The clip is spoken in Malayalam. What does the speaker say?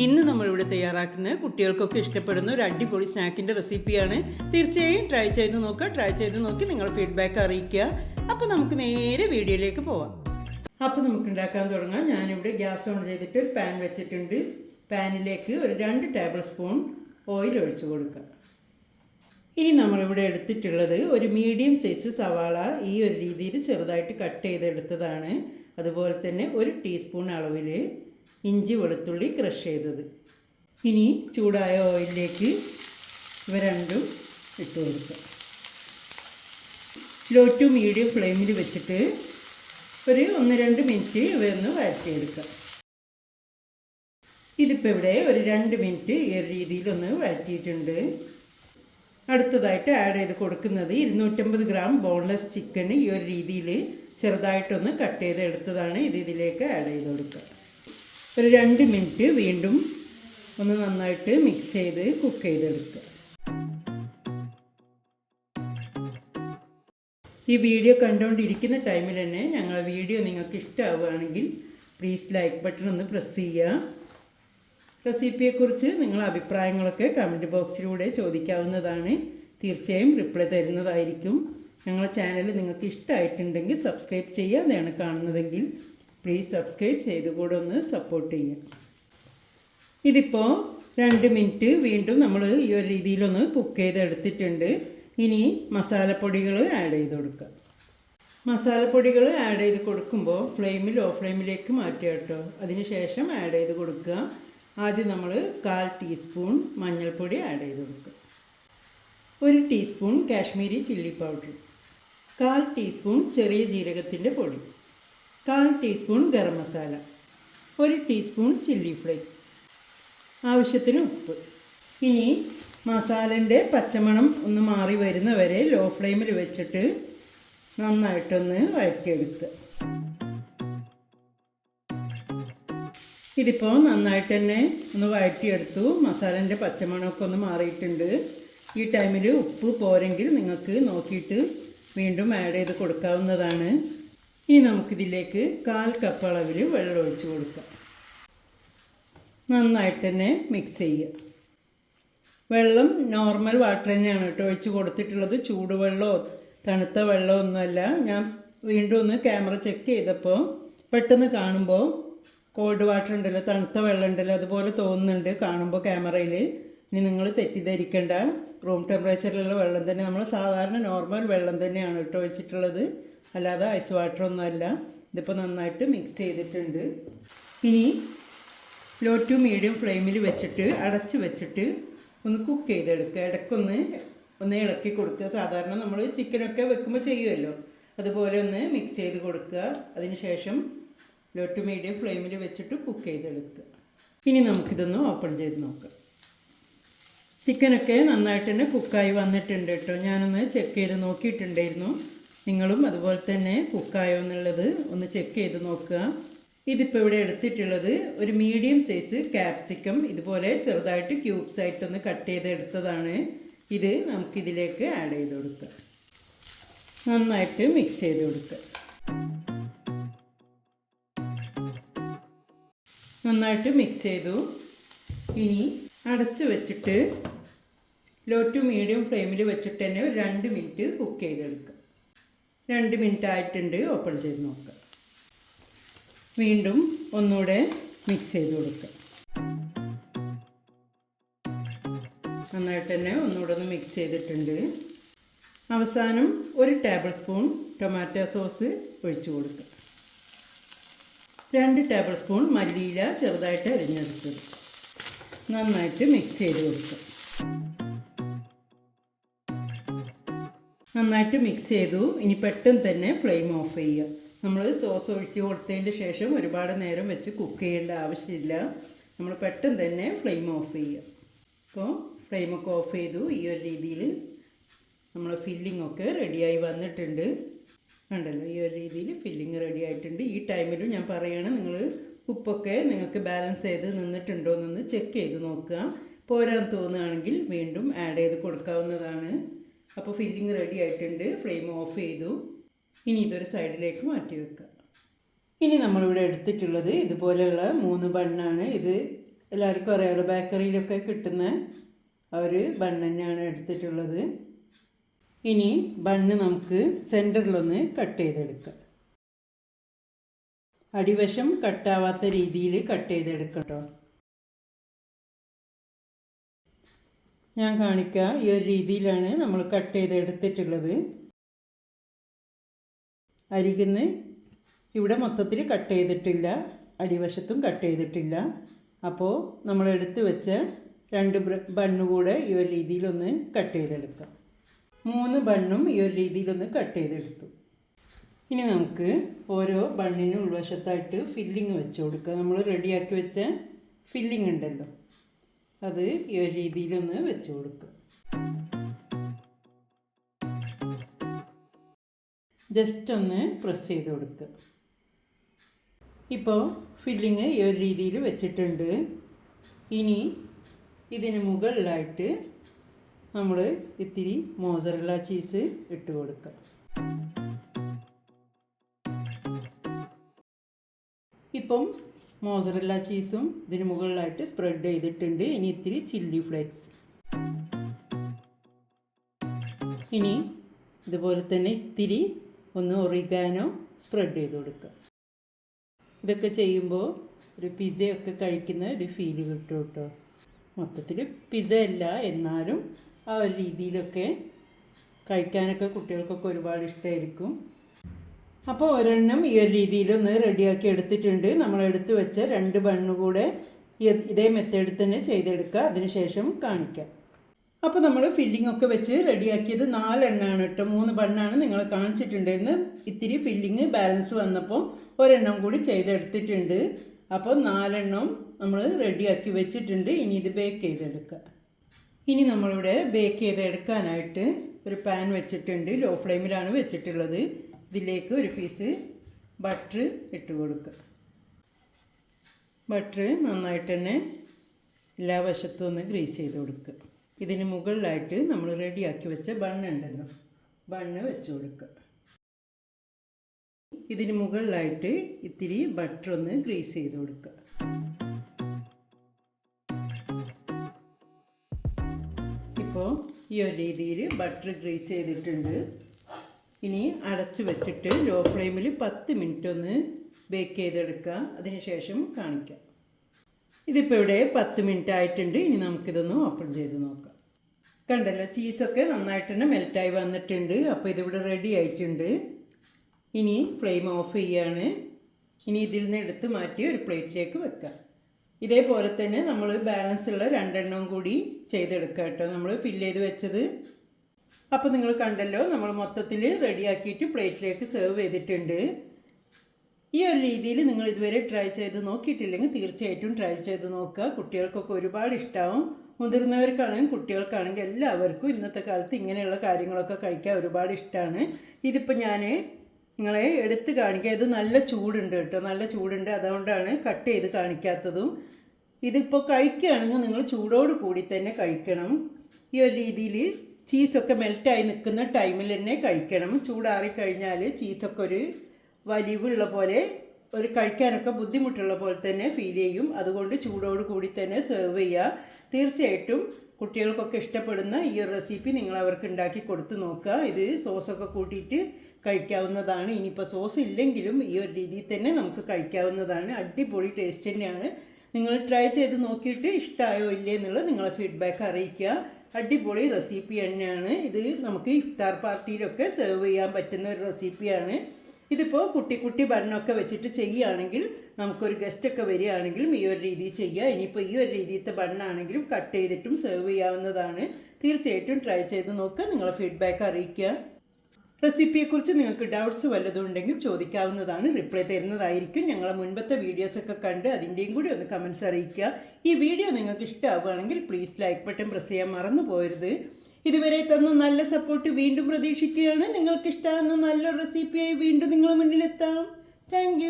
ഇന്ന് നമ്മളിവിടെ തയ്യാറാക്കുന്ന കുട്ടികൾക്കൊക്കെ ഇഷ്ടപ്പെടുന്ന ഒരു അടിപൊളി സ്നാക്കിന്റെ റെസിപ്പിയാണ്. തീർച്ചയായും ട്രൈ ചെയ്ത് നോക്കുക. ട്രൈ ചെയ്ത് നോക്കി നിങ്ങൾ ഫീഡ്ബാക്ക് അറിയിക്കുക. അപ്പോൾ നമുക്ക് നേരെ വീഡിയോയിലേക്ക് പോവാം. അപ്പോൾ നമുക്ക് ഉണ്ടാക്കാൻ തുടങ്ങാം. ഞാനിവിടെ ഗ്യാസ് ഓൺ ചെയ്തിട്ട് ഒരു പാൻ വെച്ചിട്ടുണ്ട്. പാനിലേക്ക് ഒരു രണ്ട് ടേബിൾ സ്പൂൺ ഓയിൽ ഒഴിച്ചു കൊടുക്കുക. ഇനി നമ്മളിവിടെ എടുത്തിട്ടുള്ളത് ഒരു മീഡിയം സൈസ് സവാള ഈ ഒരു രീതിയിൽ ചെറുതായിട്ട് കട്ട് ചെയ്തെടുത്തതാണ്. അതുപോലെ തന്നെ ഒരു ടീസ്പൂൺ അളവിൽ ഇഞ്ചി വെളുത്തുള്ളി ക്രഷ് ചെയ്തത്. ഇനി ചൂടായ ഓയിലിലേക്ക് ഇവ രണ്ടും ഇട്ട് കൊടുക്കുക. ലോ ടു മീഡിയം ഫ്ലെയിമിൽ വെച്ചിട്ട് ഒരു ഒന്ന് രണ്ട് മിനിറ്റ് ഇവയൊന്ന് വഴറ്റിയെടുക്കുക. ഇതിപ്പോൾ ഇവിടെ ഒരു രണ്ട് മിനിറ്റ് ഈ രീതിയിലൊന്ന് വഴറ്റിയിട്ടുണ്ട്. അടുത്തതായിട്ട് ആഡ് ചെയ്ത് കൊടുക്കുന്നത് ഇരുന്നൂറ്റമ്പത് ഗ്രാം ബോൺലെസ് ചിക്കൻ ഈ ഒരു രീതിയിൽ ചെറുതായിട്ടൊന്ന് കട്ട് ചെയ്ത് എടുത്തതാണ് ഇത് ഇതിലേക്ക് ആഡ് ചെയ്ത് കൊടുക്കുക. ഒരു രണ്ട് മിനിറ്റ് വീണ്ടും ഒന്ന് നന്നായിട്ട് മിക്സ് ചെയ്ത് കുക്ക് ചെയ്തെടുക്കുക. ഈ വീഡിയോ കണ്ടുകൊണ്ടിരിക്കുന്ന ടൈമിൽ തന്നെ ഞങ്ങളെ വീഡിയോ നിങ്ങൾക്ക് ഇഷ്ടമാവുകയാണെങ്കിൽ പ്ലീസ് ലൈക്ക് ബട്ടൺ ഒന്ന് പ്രസ് ചെയ്യുക. റെസിപ്പിയെക്കുറിച്ച് നിങ്ങളുടെ അഭിപ്രായങ്ങളൊക്കെ കമന്റ് ബോക്സിലൂടെ ചോദിക്കാവുന്നതാണ്. തീർച്ചയായും റിപ്ലൈ തരുന്നതായിരിക്കും. ഞങ്ങളുടെ ചാനൽ നിങ്ങൾക്ക് ഇഷ്ടമായിട്ടുണ്ടെങ്കിൽ സബ്സ്ക്രൈബ് ചെയ്യാതെയാണ് കാണുന്നതെങ്കിൽ പ്ലീസ് സബ്സ്ക്രൈബ് ചെയ്ത് കൂടെ ഒന്ന് സപ്പോർട്ട് ചെയ്യുക ഇതിപ്പോൾ രണ്ട് മിനിറ്റ് വീണ്ടും നമ്മൾ ഈ ഒരു രീതിയിലൊന്ന് കുക്ക് ചെയ്തെടുത്തിട്ടുണ്ട്. ഇനി മസാലപ്പൊടികൾ ആഡ് ചെയ്ത് കൊടുക്കുക മസാലപ്പൊടികൾ ആഡ് ചെയ്ത് കൊടുക്കുമ്പോൾ ഫ്ലെയിമിൽ ഓഫ് ഫ്ലെയിമിലേക്ക് മാറ്റുക കേട്ടോ. അതിന് ശേഷം ആഡ് ചെയ്ത് കൊടുക്കുക ആദ്യം നമ്മൾ കാൽ ടീസ്പൂൺ മഞ്ഞൾപ്പൊടി ആഡ് ചെയ്ത് കൊടുക്കുക ഒരു ടീസ്പൂൺ കാശ്മീരി ചില്ലി പൗഡർ കാൽ ടീസ്പൂൺ ചെറിയ ജീരകത്തിന്റെ പൊടി. കാൽ ടീസ്പൂൺ ഗരം മസാല ഒരു ടീസ്പൂൺ ചില്ലി ഫ്ലേക്സ് ആവശ്യത്തിന് ഉപ്പ്. ഇനി മസാലന്റെ പച്ചമണം ഒന്ന് മാറി വരുന്നവരെ ലോ ഫ്ലെയിമിൽ വെച്ചിട്ട് നന്നായിട്ടൊന്ന് വഴറ്റിയെടുക്കുക. ഇതിപ്പോൾ നന്നായിട്ട് തന്നെ ഒന്ന് വഴറ്റിയെടുത്തു. മസാലന്റെ പച്ചമണമൊക്കെ ഒന്ന് മാറിയിട്ടുണ്ട്. ഈ ടൈമിൽ ഉപ്പ് പോരെങ്കിൽ നിങ്ങൾക്ക് നോക്കിയിട്ട് വീണ്ടും ആഡ് ചെയ്ത് കൊടുക്കാവുന്നതാണ്. ഇനി നമുക്കിതിലേക്ക് കാൽ കപ്പ് അളവിൽ വെള്ളം ഒഴിച്ച് കൊടുക്കാം. നന്നായിട്ട് തന്നെ മിക്സ് ചെയ്യുക. വെള്ളം നോർമൽ വാട്ടർ തന്നെയാണ് കേട്ടോ ഒഴിച്ച് കൊടുത്തിട്ടുള്ളത്. ചൂടുവെള്ളമോ തണുത്ത വെള്ളമോ ഒന്നുമല്ല. ഞാൻ വീണ്ടും ഒന്ന് ക്യാമറ ചെക്ക് ചെയ്തപ്പോൾ പെട്ടെന്ന് കാണുമ്പോൾ കോൾഡ് വാട്ടർ ഉണ്ടല്ലോ തണുത്ത വെള്ളം ഉണ്ടല്ലോ അതുപോലെ തോന്നുന്നുണ്ട് കാണുമ്പോൾ ക്യാമറയിൽ ഇനി നിങ്ങൾ തെറ്റിദ്ധരിക്കേണ്ട. റൂം ടെമ്പറേച്ചറിലുള്ള വെള്ളം തന്നെ. നമ്മൾ സാധാരണ നോർമൽ വെള്ളം തന്നെയാണ് കേട്ടോ ഒഴിച്ചിട്ടുള്ളത്. അല്ലാതെ ഐസ് വാട്ടർ ഒന്നുമല്ല ഇതിപ്പോൾ നന്നായിട്ട് മിക്സ് ചെയ്തിട്ടുണ്ട്. ഇനി ലോ ടു മീഡിയം ഫ്ലെയിമിൽ വെച്ചിട്ട് അടച്ച് വെച്ചിട്ട് ഒന്ന് കുക്ക് ചെയ്തെടുക്കുക ഇടയ്ക്കൊന്ന് ഒന്ന് ഇളക്കി കൊടുക്കുക സാധാരണ നമ്മൾ ചിക്കനൊക്കെ വെക്കുമ്പോൾ ചെയ്യുമല്ലോ അതുപോലെ ഒന്ന് മിക്സ് ചെയ്ത് കൊടുക്കുക അതിനുശേഷം ലോ ടു മീഡിയം ഫ്ലെയിമിൽ വെച്ചിട്ട് കുക്ക് ചെയ്തെടുക്കുക ഇനി നമുക്കിതൊന്ന് ഓപ്പൺ ചെയ്ത് നോക്കാം. ചിക്കനൊക്കെ നന്നായിട്ട് തന്നെ കുക്കായി വന്നിട്ടുണ്ട് കേട്ടോ ഞാനൊന്ന് ചെക്ക് ചെയ്ത് നോക്കിയിട്ടുണ്ടായിരുന്നു. നിങ്ങളും അതുപോലെ തന്നെ കുക്കായോ എന്നുള്ളത് ഒന്ന് ചെക്ക് ചെയ്ത് നോക്കുക. ഇതിപ്പോൾ ഇവിടെ എടുത്തിട്ടുള്ളത് ഒരു മീഡിയം സൈസ് ക്യാപ്സിക്കം ഇതുപോലെ ചെറുതായിട്ട് ക്യൂബ്സ് ആയിട്ടൊന്ന് കട്ട് ചെയ്ത് എടുത്തതാണ് ഇത് നമുക്കിതിലേക്ക് ആഡ് ചെയ്ത് കൊടുക്കുക. നന്നായിട്ട് മിക്സ് ചെയ്ത് കൊടുക്കുക. നന്നായിട്ട് മിക്സ് ചെയ്തു. ഇനി അടച്ച് വെച്ചിട്ട് ലോ ടു മീഡിയം ഫ്ലെയിമിൽ വെച്ചിട്ട് തന്നെ ഒരു രണ്ട് മിനിറ്റ് കുക്ക് ചെയ്തെടുക്കുക. രണ്ട് മിനിറ്റ് ആയിട്ടുണ്ട് ഓപ്പൺ ചെയ്ത് നോക്കുക വീണ്ടും ഒന്നുകൂടെ മിക്സ് ചെയ്ത് കൊടുക്കുക നന്നായിട്ട് തന്നെ ഒന്നുകൂടെ ഒന്ന് മിക്സ് ചെയ്തിട്ടുണ്ട്. അവസാനം ഒരു ടേബിൾ സ്പൂൺ ടൊമാറ്റോ സോസ് ഒഴിച്ചു കൊടുക്കുക രണ്ട് ടേബിൾ സ്പൂൺ മല്ലിയില ചെറുതായിട്ട് അരിഞ്ഞെടുത്തത് നന്നായിട്ട് മിക്സ് ചെയ്ത് കൊടുക്കുക നന്നായിട്ട് മിക്സ് ചെയ്തു. ഇനി പെട്ടെന്ന് തന്നെ ഫ്ലെയിം ഓഫ് ചെയ്യുക. നമ്മൾ സോസ് ഒഴിച്ച് കൊടുത്തതിന് ശേഷം ഒരുപാട് നേരം വെച്ച് കുക്ക് ചെയ്യേണ്ട ആവശ്യമില്ല. നമ്മൾ പെട്ടെന്ന് തന്നെ ഫ്ലെയിം ഓഫ് ചെയ്യുക. അപ്പോൾ ഫ്ലെയിമൊക്കെ ഓഫ് ചെയ്തു. ഈ ഒരു രീതിയിൽ നമ്മൾ ഫില്ലിംഗ് ഒക്കെ റെഡിയായി വന്നിട്ടുണ്ട്. കണ്ടല്ലോ ഈ ഒരു രീതിയിൽ ഫില്ലിങ് റെഡി ആയിട്ടുണ്ട്. ഈ ടൈമിലും ഞാൻ പറയുകയാണ് നിങ്ങൾ ഉപ്പൊക്കെ നിങ്ങൾക്ക് ബാലൻസ് ചെയ്ത് നിന്നിട്ടുണ്ടോ എന്നൊന്ന് ചെക്ക് ചെയ്ത് നോക്കുക. പോരാൻ തോന്നുകയാണെങ്കിൽ വീണ്ടും ആഡ് ചെയ്ത് കൊടുക്കാവുന്നതാണ്. അപ്പോൾ ഫില്ലിങ് റെഡി ആയിട്ടുണ്ട്. ഫ്ലെയിം ഓഫ് ചെയ്തു. ഇനി ഇതൊരു സൈഡിലേക്ക് മാറ്റി വെക്കുക ഇനി നമ്മളിവിടെ എടുത്തിട്ടുള്ളത് ഇതുപോലെയുള്ള മൂന്ന് ബണ്ണാണ്. ഇത് എല്ലാവർക്കും അറിയാമല്ലോ ബേക്കറിയിലൊക്കെ കിട്ടുന്ന ഒരു ബണ്ണ് തന്നെയാണ് എടുത്തിട്ടുള്ളത്. ഇനി ബണ്ണ് നമുക്ക് സെന്ററിലൊന്ന് കട്ട് ചെയ്തെടുക്കാം. അടിവശം കട്ടാവാത്ത രീതിയിൽ കട്ട് ചെയ്തെടുക്കാം കേട്ടോ. ഞാൻ കാണിക്കുക ഈ ഒരു രീതിയിലാണ് നമ്മൾ കട്ട് ചെയ്ത് എടുത്തിട്ടുള്ളത്. അരികുന്ന് ഇവിടെ മൊത്തത്തിൽ കട്ട് ചെയ്തിട്ടില്ല. അടിവശത്തും കട്ട് ചെയ്തിട്ടില്ല. അപ്പോൾ നമ്മൾ എടുത്ത് വെച്ച രണ്ട് ബണ്ണ് കൂടെ ഈ ഒരു രീതിയിലൊന്ന് കട്ട് ചെയ്തെടുക്കാം. മൂന്ന് ബണ്ണും ഈ ഒരു രീതിയിലൊന്ന് കട്ട് ചെയ്തെടുത്തു. ഇനി നമുക്ക് ഓരോ ബണ്ണിനും ഉൾവശത്തായിട്ട് ഫില്ലിങ് വെച്ച് കൊടുക്കുക നമ്മൾ റെഡിയാക്കി വെച്ച ഫില്ലിങ് ഉണ്ടല്ലോ. അത് ഈ രീതിയിലൊന്ന് വെച്ച് കൊടുക്കുക ജസ്റ്റ് ഒന്ന് പ്രസ് ചെയ്ത് കൊടുക്കുക ഇപ്പോൾ ഫില്ലിങ് ഈ ഒരു രീതിയിൽ വെച്ചിട്ടുണ്ട്. ഇനി ഇതിന് മുകളിലായിട്ട് നമ്മൾ ഇത്തിരി മോസറല്ല ചീസ് ഇട്ട് കൊടുക്കുക ഇപ്പം മോസറല്ല ചീസും ഇതിന് മുകളിലായിട്ട് സ്പ്രെഡ് ചെയ്തിട്ടുണ്ട്. ഇനി ഇത്തിരി ചില്ലി ഫ്ലേക്സ് ഇനി ഇതുപോലെ തന്നെ ഇത്തിരി ഒന്ന് ഒറിഗാനോ സ്പ്രെഡ് ചെയ്ത് കൊടുക്കുക. ഇതൊക്കെ ചെയ്യുമ്പോൾ ഒരു പിസയൊക്കെ കഴിക്കുന്ന ഒരു ഫീൽ കിട്ടും കേട്ടോ. മൊത്തത്തിൽ പിസ അല്ല എന്നാലും ആ ഒരു രീതിയിലൊക്കെ കഴിക്കാനൊക്കെ കുട്ടികൾക്കൊക്കെ ഒരുപാട് ഇഷ്ടമായിരിക്കും അപ്പോൾ ഒരെണ്ണം ഈ ഒരു രീതിയിലൊന്ന് റെഡിയാക്കി എടുത്തിട്ടുണ്ട്. നമ്മൾ എടുത്ത് വെച്ച രണ്ട് ബണ്ണ് കൂടെ ഇതേ മെത്തേഡിൽ തന്നെ ചെയ്തെടുക്കുക. അതിനുശേഷം കാണിക്കാം. അപ്പോൾ നമ്മൾ ഫില്ലിംഗ് ഒക്കെ വെച്ച് റെഡിയാക്കിയത് നാലെണ്ണമാണ് കേട്ടോ. മൂന്ന് ബണ്ണാണ് നിങ്ങൾ കാണിച്ചിട്ടുണ്ടായിരുന്നു ഇത്തിരി ഫില്ലിങ് ബാലൻസ് വന്നപ്പോൾ ഒരെണ്ണം കൂടി ചെയ്തെടുത്തിട്ടുണ്ട്. അപ്പോൾ നാലെണ്ണം നമ്മൾ റെഡിയാക്കി വെച്ചിട്ടുണ്ട്. ഇനി ഇത് ബേക്ക് ചെയ്തെടുക്കുക. ഇനി നമ്മളിവിടെ ബേക്ക് ചെയ്തെടുക്കാനായിട്ട് ഒരു പാൻ വെച്ചിട്ടുണ്ട്. ലോ ഫ്ലെയിമിലാണ് വെച്ചിട്ടുള്ളത്. ഇതിലേക്ക് ഒരു പീസ് ബട്ടർ ഇട്ട് കൊടുക്കുക. ബട്ടർ നന്നായിട്ട് തന്നെ എല്ലാ വശത്തും ഒന്ന് ഗ്രീസ് ചെയ്ത് കൊടുക്കുക. ഇതിന് മുകളിലായിട്ട് നമ്മൾ റെഡിയാക്കി വെച്ച ബണ്ണുണ്ടല്ലോ ബണ്ണ് വെച്ച് കൊടുക്കുക. ഇതിന് മുകളിലായിട്ട് ഇത്തിരി ബട്ടർ ഒന്ന് ഗ്രീസ് ചെയ്ത് കൊടുക്കുക. ഇപ്പോൾ ഈ ഒരു രീതിയിൽ ബട്ടർ ഗ്രീസ് ചെയ്തിട്ടുണ്ട്. ഇനി അടച്ച് വെച്ചിട്ട് ലോ ഫ്ലെയിമിൽ പത്ത് മിനിറ്റ് ഒന്ന് ബേക്ക് ചെയ്തെടുക്കുക. അതിനുശേഷം കാണിക്കാം. ഇതിപ്പോൾ ഇവിടെ പത്ത് മിനിറ്റ് ആയിട്ടുണ്ട്. ഇനി നമുക്കിതൊന്ന് ഓപ്പൺ ചെയ്ത് നോക്കാം. കണ്ടല്ലോ ചീസൊക്കെ നന്നായിട്ട് തന്നെ മെൽറ്റായി വന്നിട്ടുണ്ട്. അപ്പോൾ ഇതിവിടെ റെഡി ആയിട്ടുണ്ട്. ഇനി ഫ്ലെയിം ഓഫ് ചെയ്യാണ്. ഇനി ഇതിൽ നിന്ന് എടുത്ത് മാറ്റി ഒരു പ്ലേറ്റിലേക്ക് വെക്കാം ഇതേപോലെ തന്നെ നമ്മൾ ബാലൻസ് ഉള്ള രണ്ടെണ്ണം കൂടി ചെയ്തെടുക്കാം കേട്ടോ. നമ്മൾ ഫില്ല് ചെയ്ത് വെച്ചത്. അപ്പോൾ നിങ്ങൾ കണ്ടല്ലോ നമ്മൾ മൊത്തത്തിൽ റെഡിയാക്കിയിട്ട് പ്ലേറ്റിലേക്ക് സെർവ് ചെയ്തിട്ടുണ്ട്. ഈ ഒരു രീതിയിൽ നിങ്ങൾ ഇതുവരെ ട്രൈ ചെയ്ത് നോക്കിയിട്ടില്ലെങ്കിൽ തീർച്ചയായിട്ടും ട്രൈ ചെയ്ത് നോക്കുക. കുട്ടികൾക്കൊക്കെ ഒരുപാട് ഇഷ്ടമാവും മുതിർന്നവർക്കാണെങ്കിലും കുട്ടികൾക്കാണെങ്കിൽ എല്ലാവർക്കും ഇന്നത്തെ കാലത്ത് ഇങ്ങനെയുള്ള കാര്യങ്ങളൊക്കെ കഴിക്കാൻ ഒരുപാട് ഇഷ്ടമാണ് ഇതിപ്പോൾ ഞാൻ നിങ്ങളെ എടുത്ത് കാണിക്കുക ഇത് നല്ല ചൂടുണ്ട് കേട്ടോ. നല്ല ചൂടുണ്ട്. അതുകൊണ്ടാണ് കട്ട് ചെയ്ത് കാണിക്കാത്തതും. ഇതിപ്പോൾ കഴിക്കുകയാണെങ്കിൽ നിങ്ങൾ ചൂടോട് കൂടി തന്നെ കഴിക്കണം. ഈ ഒരു രീതിയിൽ ചീസൊക്കെ മെൽറ്റായി നിൽക്കുന്ന ടൈമിൽ തന്നെ കഴിക്കണം. ചൂടാറി കഴിഞ്ഞാൽ ചീസൊക്കെ ഒരു വലിവുള്ള പോലെ ഒരു കഴിക്കാനൊക്കെ ബുദ്ധിമുട്ടുള്ള പോലെ തന്നെ ഫീൽ ചെയ്യും. അതുകൊണ്ട് ചൂടോട് കൂടി തന്നെ സെർവ് ചെയ്യുക. തീർച്ചയായിട്ടും കുട്ടികൾക്കൊക്കെ ഇഷ്ടപ്പെടുന്ന ഈ ഒരു റെസിപ്പി നിങ്ങൾ അവർക്ക് ഉണ്ടാക്കി കൊടുത്ത് നോക്കുക. ഇത് സോസൊക്കെ കൂട്ടിയിട്ട് കഴിക്കാവുന്നതാണ്. ഇനിയിപ്പോൾ സോസ് ഇല്ലെങ്കിലും ഈ ഒരു രീതിയിൽ തന്നെ നമുക്ക് കഴിക്കാവുന്നതാണ്. അടിപൊളി ടേസ്റ്റ് തന്നെയാണ്. നിങ്ങൾ ട്രൈ ചെയ്ത് നോക്കിയിട്ട് ഇഷ്ടമായോ ഇല്ലേ എന്നുള്ളത് നിങ്ങളെ ഫീഡ്ബാക്ക് അറിയിക്കുക. അടിപൊളി റെസിപ്പി തന്നെയാണ്. ഇത് നമുക്ക് ഇഫ്താർ പാർട്ടിയിലൊക്കെ സെർവ് ചെയ്യാൻ പറ്റുന്ന ഒരു റെസിപ്പിയാണ്. ഇതിപ്പോൾ കുട്ടി കുട്ടി ബണ്ണൊക്കെ വെച്ചിട്ട് ചെയ്യുകയാണെങ്കിൽ നമുക്കൊരു ഗസ്റ്റൊക്കെ വരികയാണെങ്കിലും ഈ ഒരു രീതിയിൽ ചെയ്യുക. ഇനിയിപ്പോൾ ഈ ഒരു രീതിയിലത്തെ ബണ്ണാണെങ്കിലും കട്ട് ചെയ്തിട്ടും സെർവ് ചെയ്യാവുന്നതാണ്. തീർച്ചയായിട്ടും ട്രൈ ചെയ്ത് നോക്കുക. നിങ്ങളെ ഫീഡ്ബാക്ക് അറിയിക്കുക. റെസിപ്പിയെക്കുറിച്ച് നിങ്ങൾക്ക് ഡൗട്ട്സ് വല്ലതും ഉണ്ടെങ്കിൽ ചോദിക്കാവുന്നതാണ്. റിപ്ലൈ തരുന്നതായിരിക്കും. ഞങ്ങളെ മുൻപത്തെ വീഡിയോസൊക്കെ കണ്ട് അതിന്റെയും കൂടി ഒന്ന് കമൻസ് അറിയിക്കുക. ഈ വീഡിയോ നിങ്ങൾക്ക് ഇഷ്ടമാവുകയാണെങ്കിൽ പ്ലീസ് ലൈക്ക് ബട്ടൺ പ്രസ് ചെയ്യാൻ മറന്നു പോയരുത് ഇതുവരെ തന്ന നല്ല സപ്പോർട്ട് വീണ്ടും പ്രതീക്ഷിക്കുകയാണ്. നിങ്ങൾക്ക് ഇഷ്ടമാകുന്ന നല്ല റെസിപ്പിയായി വീണ്ടും നിങ്ങളെ മുന്നിലെത്താം. താങ്ക്